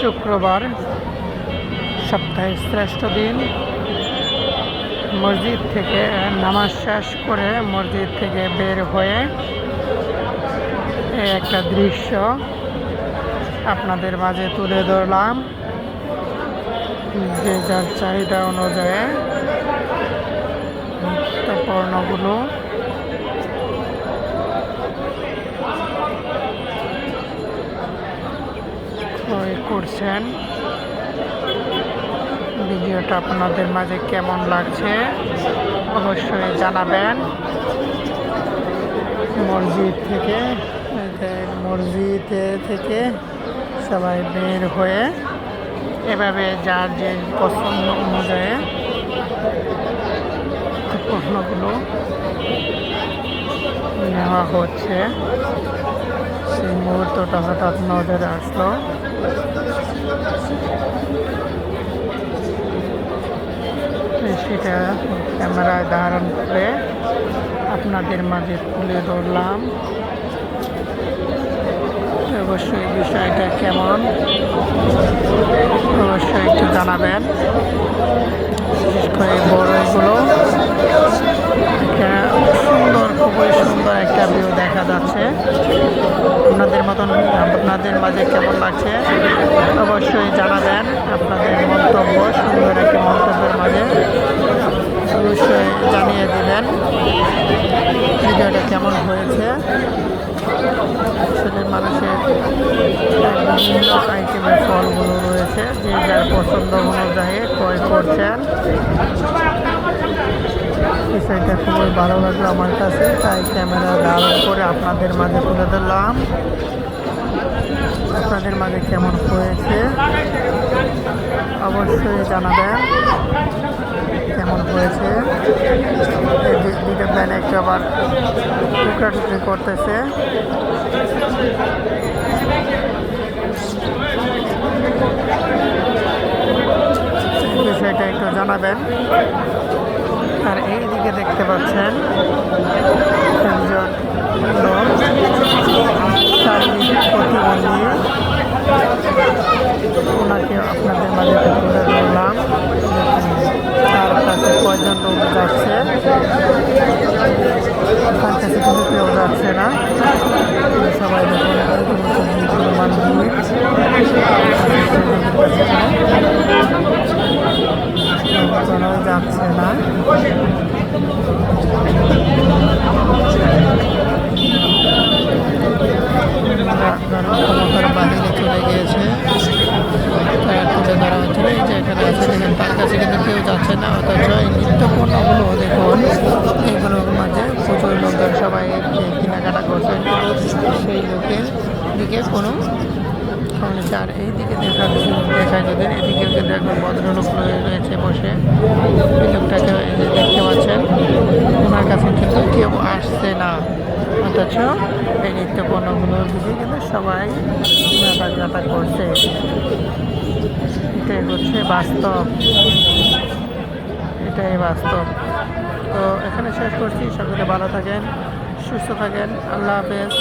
শুক্রবার, সপ্তাহের শ্রেষ্ঠ দিন। মসজিদ থেকে নামাজ শেষ করে মসজিদ থেকে বের হয়ে একটা দৃশ্য আপনাদের মাঝে তুলে ধরলাম। যে যার চাহিদা অনুযায়ী নিত্যপর্ণগুলো করছেন। ভিডিওটা আপনাদের মাঝে কেমন লাগছে অবশ্যই জানাবেন। মসজিদ থেকে মসজিদে থেকে সবাই বের হয়ে এভাবে যার যে পছন্দ অনুযায়ী পণ্যগুলো নেওয়া হচ্ছে। সেই মুহূর্তটা হঠাৎ নজরে আসলো। সেটা ক্যামেরায় ধারণ করে আপনাদের মাঝে তুলে ধরলাম। অবশ্যই বিষয়টা কেমন? অবশ্যই একটু জানাবেন। বিশেষ করে বড়গুলো। একটা সুন্দর খুবই সুন্দর একটা ভিউ দেখা যাচ্ছে আপনাদের মতন আপনাদের মাঝে কেমন লাগছে অবশ্যই জানাবেন আপনাদের মন্তব্য সুন্দর একটা মন্তব্যের মাঝে। অবশ্যই জানিয়ে দিবেন ভিডিওটা কেমন হয়েছে। আসলে মানুষের বিভিন্ন আইটেমের ফলগুলো রয়েছে, যে যার পছন্দ অনুযায়ী ক্রয় করছেন। বিষয়টা খুবই ভালো লাগল আমার কাছে, তাই ক্যামেরা ধারণ করে আপনাদের মাঝে তুলে ধরলাম। আপনাদের মাঝে কেমন হয়েছে? অবশ্যই জানাবেন। কেমন হয়েছে? দুটো প্যান একটু আবার টুকরা টুকরি করতেছে। বিষয়টা একটু জানাবেন। আর এই দিকে দেখতে পাচ্ছেন একজন শারীরিক প্রতিবন্ধী ওনাকে আপনাদের মাঝে তুলে ধরলাম। তার কাছে কয়জন লোক যাচ্ছে? তার কাছে কিন্তু কেউ যাচ্ছে না। সবাই দেখুন যাচ্ছে না ক্ষমতার বাহিরে চলে গিয়েছে তার তুলে ধরা হচ্ছে এই যে এখানে আছে দেখেন তার কাছে কিন্তু কেউ যাচ্ছে না অথচ এই নিত্য পণ্যগুলো দেখুন এইগুলোর মাঝে প্রচুর লোকজন সবাই কেনাকাটা করছে। সেই লোকের দিকে কোনো সমস্যা আর এই দিকে দেখা দেখা যদি এদিকে কিন্তু একজন ভদ্রলোক রয়েছে বসে। এই লোকটাকে দেখতে পাচ্ছেন, ওনার কাছে কিন্তু কেউ আসছে না। অথচ এই নিত্য পণ্যগুলোর দিকে কিন্তু সবাই যাতায়াত করছে। এটাই হচ্ছে বাস্তব। এটাই বাস্তব। তো এখানে শেষ করছি। সকলে ভালো থাকেন সুস্থ থাকেন। আল্লাহ হাফেজ।